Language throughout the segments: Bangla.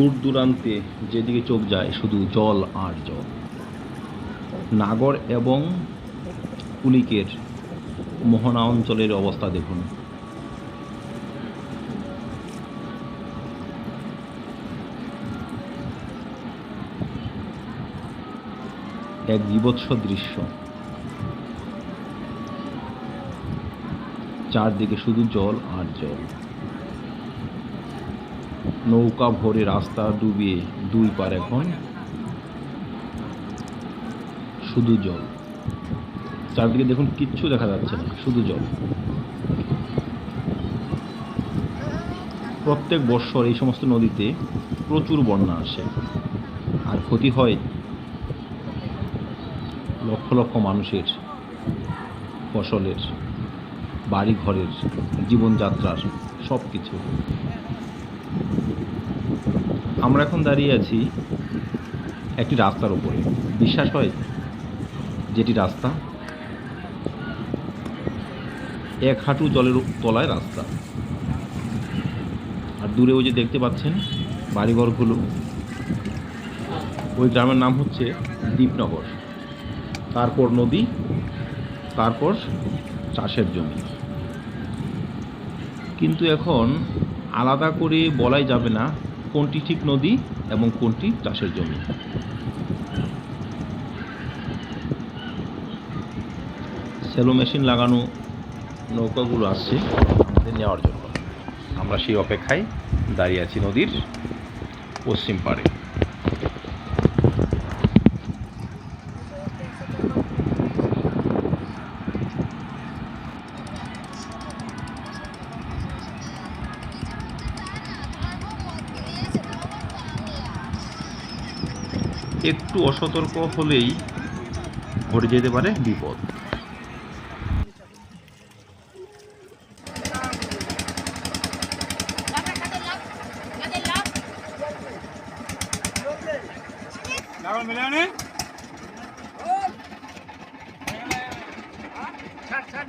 দূর দূরান্তে যেদিকে চোখ যায়, শুধু জল আর জল। নাগর এবং কুলিকের মোহনা অঞ্চলের অবস্থা দেখুন। এক বিভৎস দৃশ্য। চারদিকে শুধু জল আর জল। নৌকা ভরে রাস্তা ডুবিয়ে দুই পার এখন শুধু জল। চারদিকে দেখুন কিচ্ছু দেখা যাচ্ছে না, শুধু জল। প্রত্যেক বৎসর এই সমস্ত নদীতে প্রচুর বন্যা আসে। আর ক্ষতি হয় লক্ষ লক্ষ মানুষের, ফসলের বাড়ি ঘরের জীবনযাত্রার সব কিছু আমরা এখন দাঁড়িয়ে আছি একটি রাস্তার উপরে। বিশ্বাস হয় যেটি রাস্তা? এক হাঁটু জলের তলায় রাস্তা। আর দূরে ওই যে দেখতে পাচ্ছেন বাড়িঘরগুলো, ওই গ্রামের নাম হচ্ছে দীপনগর। তারপর নদী, তারপর চাষের জমি। কিন্তু এখন আলাদা করে বলাই যাবে না কোনটি ঠিক নদী এবং কোনটি চাষের জমি। সেলো মেশিন লাগানো নৌকাগুলো আসছে, আমাদের নেওয়ার জন্য। আমরা সেই অপেক্ষায় দাঁড়িয়ে আছি নদীর পশ্চিম পাড়ে। একটু অসতর্ক হলেই ঘটে যেতে পারে বিপদ। ছাড় ছাড়।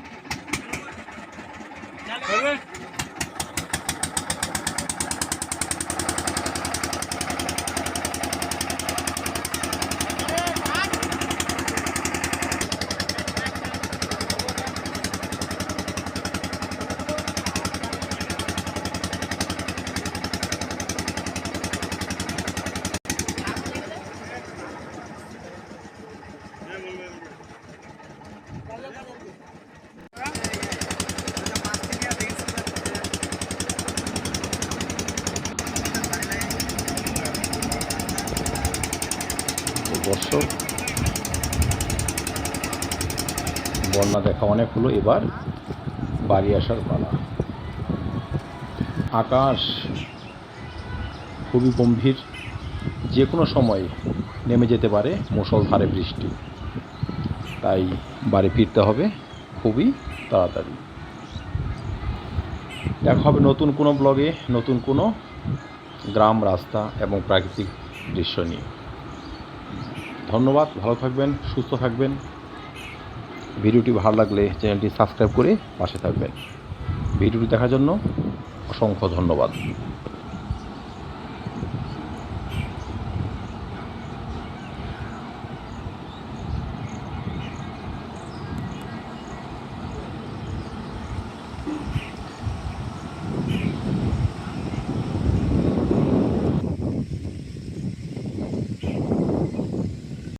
বছর। বন্যা দেখা অনেক হলো, এবার বাড়ি আসার পালা। আকাশ খুবই গম্ভীর যে কোনো সময় নেমে যেতে পারে মুসলধারে বৃষ্টি। তাই বাড়ি ফিরতে হবে খুবই তাড়াতাড়ি। দেখা হবে নতুন কোনো ব্লগে, নতুন কোনো গ্রাম, রাস্তা এবং প্রাকৃতিক দৃশ্য নিয়ে। ধন্যবাদ, ভালো থাকবেন, সুস্থ থাকবেন। ভিডিওটি ভালো লাগলে চ্যানেলটি সাবস্ক্রাইব করে পাশে থাকবেন। ভিডিওটি দেখার জন্য অসংখ্য ধন্যবাদ।